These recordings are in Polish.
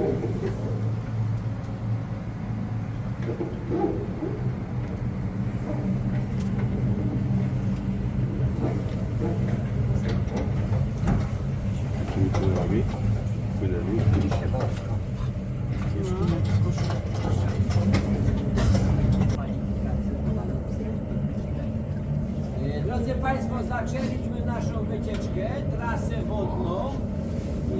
Takimi tunelami płynęli. Drodzy Państwo, zaczęliśmy naszą wycieczkę, trasę wodną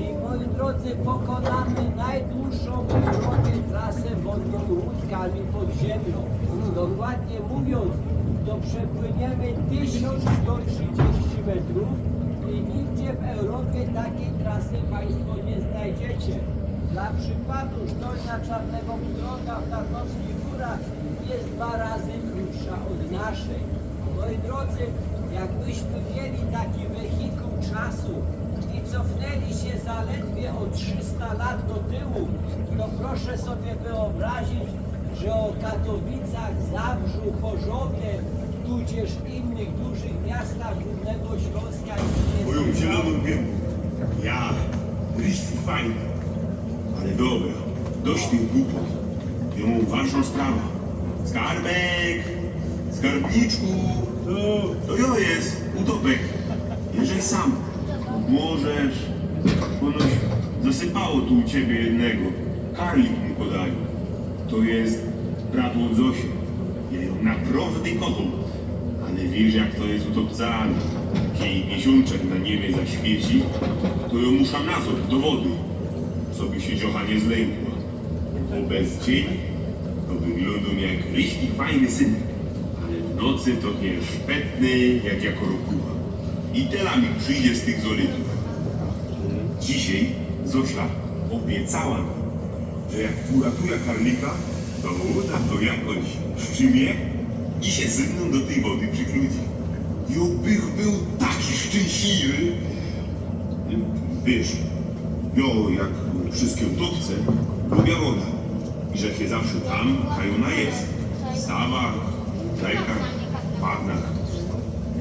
i moi drodzy, pokonamy najdłuższą Europie trasę wodną łódkami pod ziemią. Dokładnie mówiąc, to przepłyniemy 1130 metrów i nigdzie w Europie takiej trasy Państwo nie znajdziecie. Dla przykładu Dolna Czarnego Pstrąga w Tarnowskich Górach jest dwa razy krótsza od naszej. Moi drodzy, jakbyśmy mieli taki wehikuł czasu cofnęli się zaledwie o 300 lat do tyłu, to proszę sobie wyobrazić, że o Katowicach, Zabrzu, Chorzowie, tudzież innych dużych miastach Górnego Śląska nie Moją zieloną gębą. Ja, richtig fajny. Ale dobra, dość tych głupot. Mam ważną sprawę. Skarbek! Skarbniczku! To, to ja jest, utopek. Jeżeli sam możesz, ponoć zasypało tu u ciebie jednego. Karlik mu podają. To jest brat od. Ja ją naprawdę kocham. Ale wiesz jak to jest utopcami. Kiedy miesiączek na niebie zaświeci, to ją muszę nazor do wody, co by się dziocha nie zlękła. Bo bez cieni to wyglądam jak richtig fajny synek. Ale w nocy to nie szpetny jak jako rokucha. I tela mi przyjdzie z tych zolitów. Dzisiaj Zosia obiecała mi, że jak uratuje karlika, to uda to jakoś szczymie i się ze do tej wody przykludzi. I obych był taki szczęśliwy. Wiesz, jo, jak wszystkie utopce, lubię woda. I że się zawsze tam, gdzie ona jest. W stawach, rzekach, bagnach.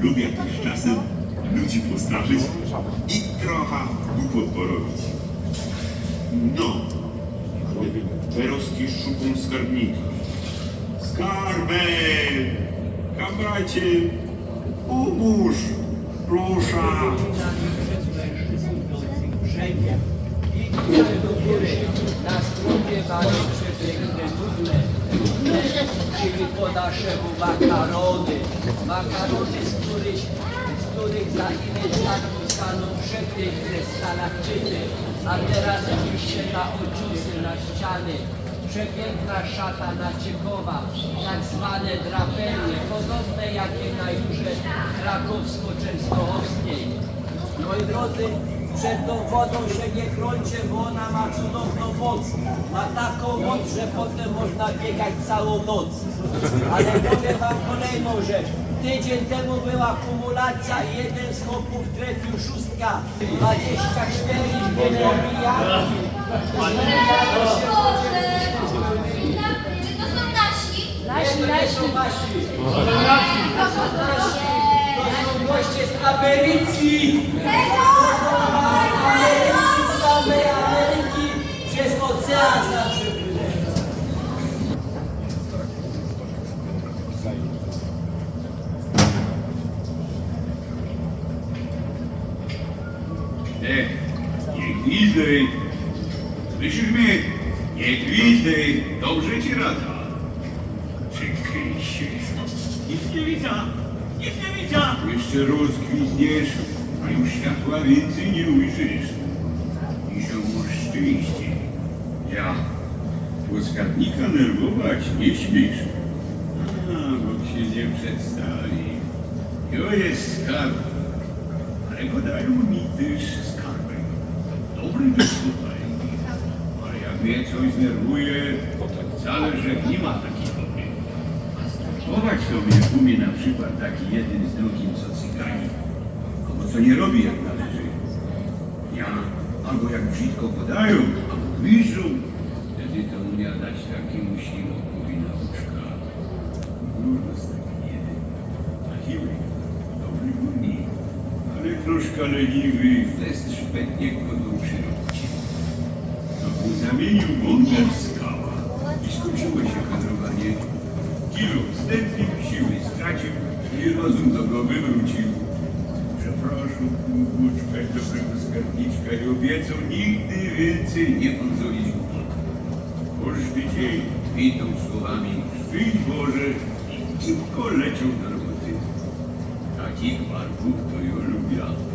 Lubię też czasem ludzi postraszyć i trochę głupot porobić. No, ci szukam skarbnika. Skarbek! Kamracie! Pomóż! Proszę! czyli po naszemu makarony. Makarony, z których, z których za ileś lat powstaną przepiękne stalaktyty. A teraz oczywiście na ociusy, na ściany. Przepiękna szata naciekowa, tak zwane draperie, podobne jakie na jurze krakowsko-częstochowskiej. Moi drodzy, przed tą wodą się nie chroncie, bo ona ma cudowną moc. Ma taką moc, że potem można biegać całą noc. Ale powiem wam kolejną rzecz. Tydzień temu była kumulacja i jeden z chłopów trafił szóstka. 24 dwie pomijaki. Czy to są nasi? Nie, to są wasi. To są nasi. To są goście z Ameryki z samej Ameryki przez ocean zawsze byli. Nie, nie gwizdaj. Słyszysz mnie? Nie gwizdaj. Dobrze ci rada. Czekaj się. Nic nie widzę! Nic nie widzę! Jeszcze rozgwizdniesz, a już światła więcej nie ujrzysz. I masz szczęście. Ja, bo skarbnika nerwować nie śmiesz. A, bo się nie przedstawi. Jo jest skarb, ale podają mi też skarbek. Dobry tutaj. Ale jak mnie coś znerwuje, to wcale, że nie ma takich dobrych. Chować sobie umie na przykład taki jeden z drugim, co cygani. Kogo co nie robi jak należy. Ja, albo jak brzydko podają, albo gwiżdżą, wtedy to umie dać takiemu ślimokowi na uszka. Różno z taki jeden. A siły, dobry górni, ale troszkę leniwy, fest szpetnie go do przyrobić. To zamienił w skała i skończyło się kadrowanie. Kilo wstępnie siły stracił i rozum do głowy wrócił. Przepraszam, włóczkę dobrego skarbniczka i obiecał nigdy więcej nie pozwolić mu. Każdy dzień witał słowami Szczęść Boże i szybko leciał do Fatima, tutto io lubiamo.